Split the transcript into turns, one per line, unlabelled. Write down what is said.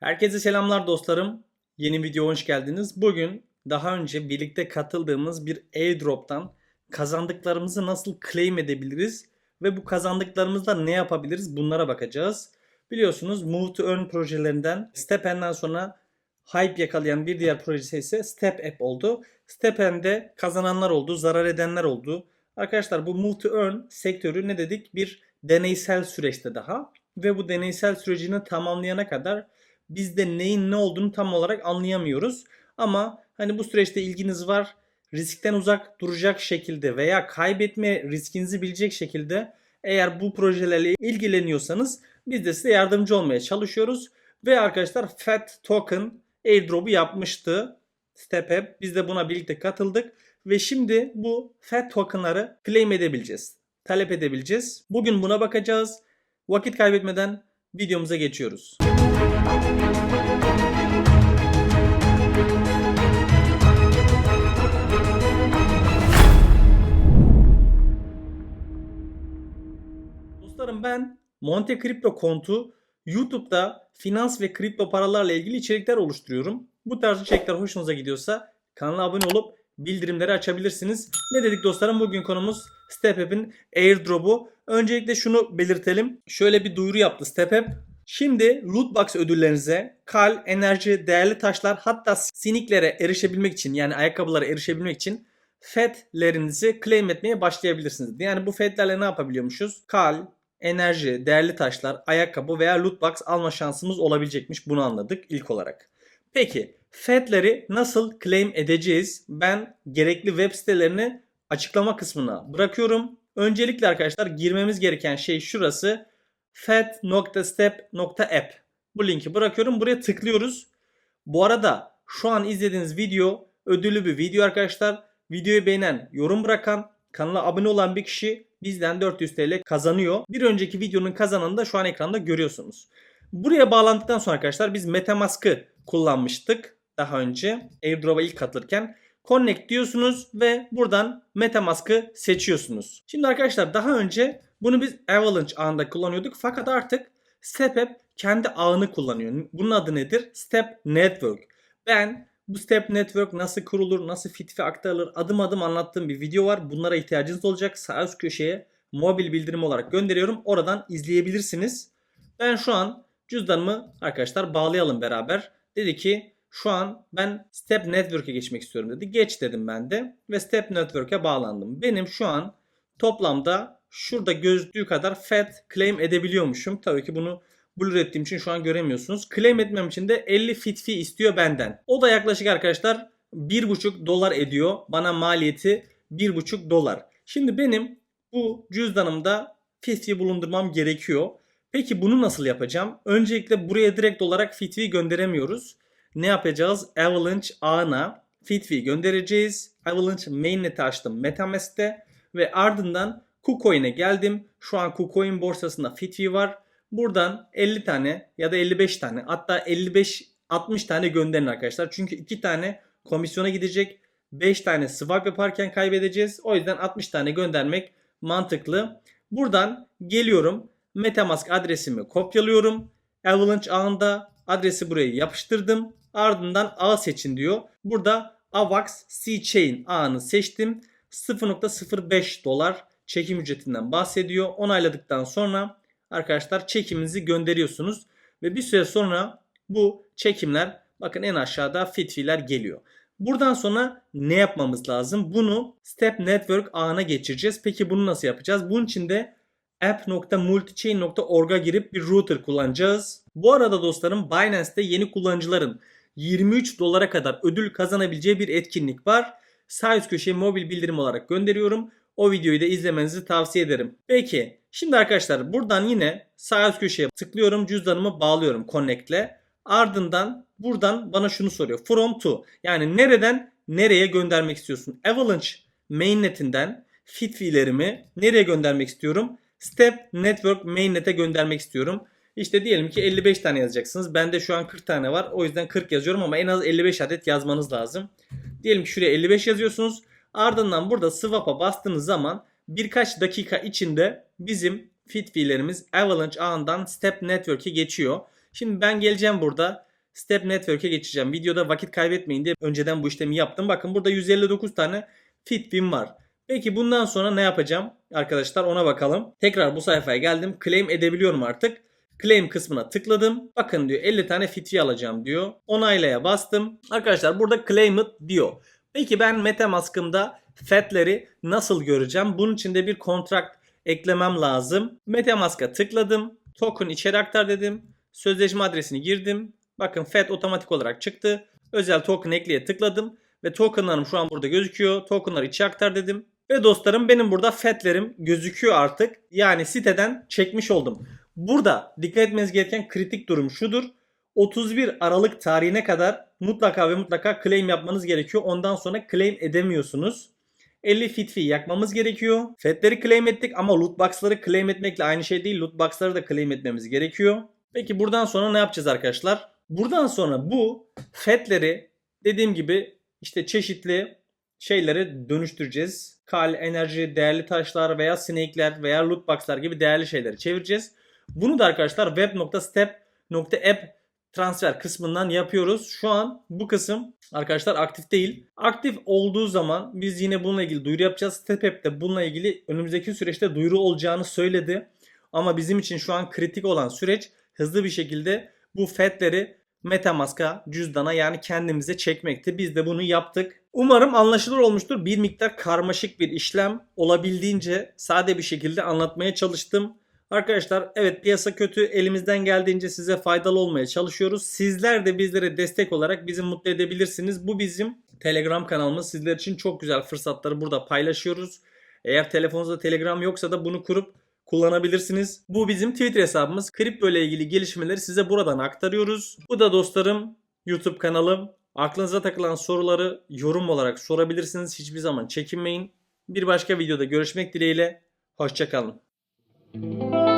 Herkese selamlar dostlarım. Yeni video hoş geldiniz. Bugün daha önce birlikte katıldığımız bir airdrop'tan kazandıklarımızı nasıl claim edebiliriz ve bu kazandıklarımızla ne yapabiliriz bunlara bakacağız. Biliyorsunuz Move to Earn projelerinden StepN'den sonra hype yakalayan bir diğer projesi ise Step App oldu. StepN'de kazananlar oldu, zarar edenler oldu. Arkadaşlar bu Move to Earn sektörü ne dedik? Bir deneysel süreçte daha ve bu deneysel sürecini tamamlayana kadar biz de neyin ne olduğunu tam olarak anlayamıyoruz. Ama hani bu süreçte ilginiz var, riskten uzak duracak şekilde veya kaybetme riskinizi bilecek şekilde eğer bu projelerle ilgileniyorsanız biz de size yardımcı olmaya çalışıyoruz. Ve arkadaşlar FAT Token airdrop'u yapmıştı StepApp. Biz de buna birlikte katıldık. Ve şimdi bu FAT tokenları claim edebileceğiz. Talep edebileceğiz. Bugün buna bakacağız. Vakit kaybetmeden videomuza geçiyoruz. Dostlarım ben Monte Crypto kontu YouTube'da finans ve kripto paralarla ilgili içerikler oluşturuyorum. Bu tarz içerikler hoşunuza gidiyorsa kanala abone olup bildirimleri açabilirsiniz. Ne dedik dostlarım? Bugün konumuz StepApp'in airdrop'u. Öncelikle şunu belirtelim. Şöyle bir duyuru yaptı StepApp. Şimdi Lootbox ödüllerinize kal, enerji, değerli taşlar hatta siniklere erişebilmek için yani ayakkabılara erişebilmek için FED'lerinizi claim etmeye başlayabilirsiniz. Yani bu FED'lerle ne yapabiliyormuşuz? Kal, enerji, değerli taşlar, ayakkabı veya lootbox alma şansımız olabilecekmiş. Bunu anladık ilk olarak. Peki FED'leri nasıl claim edeceğiz? Ben gerekli web sitelerini açıklama kısmına bırakıyorum. Öncelikle arkadaşlar girmemiz gereken şey şurası fed.step.app. Bu linki bırakıyorum. Buraya tıklıyoruz. Bu arada şu an izlediğiniz video ödüllü bir video arkadaşlar. Videoyu beğenen, yorum bırakan, kanala abone olan bir kişi bizden 400 TL kazanıyor. Bir önceki videonun kazananını da şu an ekranda görüyorsunuz. Buraya bağlandıktan sonra arkadaşlar biz Metamask'ı kullanmıştık daha önce airdrop'a ilk katılırken. Connect diyorsunuz ve buradan Metamask'ı seçiyorsunuz. Şimdi arkadaşlar daha önce bunu biz Avalanche ağında kullanıyorduk fakat artık StepApp kendi ağını kullanıyor. Bunun adı nedir? Step Network. Ben bu Step Network nasıl kurulur, nasıl fitfi aktarılır adım adım anlattığım bir video var. Bunlara ihtiyacınız olacak. Sağ üst köşeye mobil bildirim olarak gönderiyorum. Oradan izleyebilirsiniz. Ben şu an cüzdanımı arkadaşlar bağlayalım beraber. Dedi ki şu an ben Step Network'e geçmek istiyorum dedi. Geç dedim ben de ve Step Network'e bağlandım. Benim şu an toplamda şurada gözüktüğü kadar FED claim edebiliyormuşum. Tabii ki bunu blur ettiğim için şu an göremiyorsunuz. Claim etmem için de 50 fit fee istiyor benden. O da yaklaşık arkadaşlar 1,5 dolar ediyor. Bana maliyeti 1,5 dolar. Şimdi benim bu cüzdanımda fit fee bulundurmam gerekiyor. Peki bunu nasıl yapacağım? Öncelikle buraya direkt olarak fit fee gönderemiyoruz. Ne yapacağız? Avalanche ağına fit fee göndereceğiz. Avalanche mainnet'i açtım Metamask'te ve ardından KuCoin'e geldim. Şu an KuCoin borsasında fit fee var. Buradan 50 tane ya da 55 tane hatta 55 60 tane gönderin arkadaşlar. Çünkü 2 tane komisyona gidecek. 5 tane swap yaparken kaybedeceğiz. O yüzden 60 tane göndermek mantıklı. Buradan geliyorum. Metamask adresimi kopyalıyorum. Avalanche ağında adresi buraya yapıştırdım. Ardından ağ seçin diyor. Burada AVAX C-Chain ağını seçtim. 0.05 dolar çekim ücretinden bahsediyor. Onayladıktan sonra arkadaşlar çekiminizi gönderiyorsunuz. Ve bir süre sonra bu çekimler bakın en aşağıda fitfiler geliyor. Buradan sonra ne yapmamız lazım? Bunu Step Network ağına geçireceğiz. Peki bunu nasıl yapacağız? Bunun için de app.multichain.org'a girip bir router kullanacağız. Bu arada dostlarım Binance'te yeni kullanıcıların 23 dolara kadar ödül kazanabileceği bir etkinlik var. Sağ üst köşeye mobil bildirim olarak gönderiyorum. O videoyu da izlemenizi tavsiye ederim. Peki şimdi arkadaşlar buradan yine sağ üst köşeye tıklıyorum. Cüzdanımı bağlıyorum Connect'le. Ardından buradan bana şunu soruyor. From to yani nereden nereye göndermek istiyorsun? Avalanche mainnetinden fit fee'lerimi nereye göndermek istiyorum? Step Network mainnet'e göndermek istiyorum. İşte diyelim ki 55 tane yazacaksınız. Bende şu an 40 tane var. O yüzden 40 yazıyorum ama en az 55 adet yazmanız lazım. Diyelim ki şuraya 55 yazıyorsunuz. Ardından burada swap'a bastığınız zaman birkaç dakika içinde bizim fit Avalanche ağından Step Network'e geçiyor. Şimdi ben geleceğim burada Step Network'e geçeceğim. Videoda vakit kaybetmeyin diye önceden bu işlemi yaptım. Bakın burada 159 tane Fitwin var. Peki bundan sonra ne yapacağım? Arkadaşlar ona bakalım. Tekrar bu sayfaya geldim. Claim edebiliyorum artık. Claim kısmına tıkladım. Bakın diyor 50 tane fitvi alacağım diyor. Onaylaya bastım. Arkadaşlar burada claim it diyor. Peki ben Metamask'ımda FAT'leri nasıl göreceğim? Bunun için de bir kontrakt eklemem lazım. Metamask'a tıkladım. Token içeri aktar dedim. Sözleşme adresini girdim. Bakın FAT otomatik olarak çıktı. Özel token ekleye tıkladım. Ve tokenlarım şu an burada gözüküyor. Tokenları içe aktar dedim. Ve dostlarım benim burada FAT'lerim gözüküyor artık. Yani siteden çekmiş oldum. Burada dikkat etmeniz gereken kritik durum şudur. 31 Aralık tarihine kadar mutlaka ve mutlaka claim yapmanız gerekiyor. Ondan sonra claim edemiyorsunuz. 50 fit fee yakmamız gerekiyor. Fetleri claim ettik ama loot box'ları claim etmekle aynı şey değil. Loot box'ları da claim etmemiz gerekiyor. Peki buradan sonra ne yapacağız arkadaşlar? Buradan sonra bu fetleri dediğim gibi işte çeşitli şeylere dönüştüreceğiz. Kal, enerji, değerli taşlar veya snake'ler veya loot box'lar gibi değerli şeyleri çevireceğiz. Bunu da arkadaşlar web.step.app transfer kısmından yapıyoruz. Şu an bu kısım arkadaşlar aktif değil. Aktif olduğu zaman biz yine bununla ilgili duyuru yapacağız. StepApp de bununla ilgili önümüzdeki süreçte duyuru olacağını söyledi. Ama bizim için şu an kritik olan süreç hızlı bir şekilde bu FED'leri Metamask'a, cüzdana yani kendimize çekmekti. Biz de bunu yaptık. Umarım anlaşılır olmuştur. Bir miktar karmaşık bir işlem olabildiğince sade bir şekilde anlatmaya çalıştım. Arkadaşlar evet piyasa kötü. Elimizden geldiğince size faydalı olmaya çalışıyoruz. Sizler de bizlere destek olarak bizi mutlu edebilirsiniz. Bu bizim Telegram kanalımız. Sizler için çok güzel fırsatları burada paylaşıyoruz. Eğer telefonunuzda Telegram yoksa da bunu kurup kullanabilirsiniz. Bu bizim Twitter hesabımız. Kripto ile ilgili gelişmeleri size buradan aktarıyoruz. Bu da dostlarım YouTube kanalım. Aklınıza takılan soruları yorum olarak sorabilirsiniz. Hiçbir zaman çekinmeyin. Bir başka videoda görüşmek dileğiyle. Hoşçakalın. Thank you.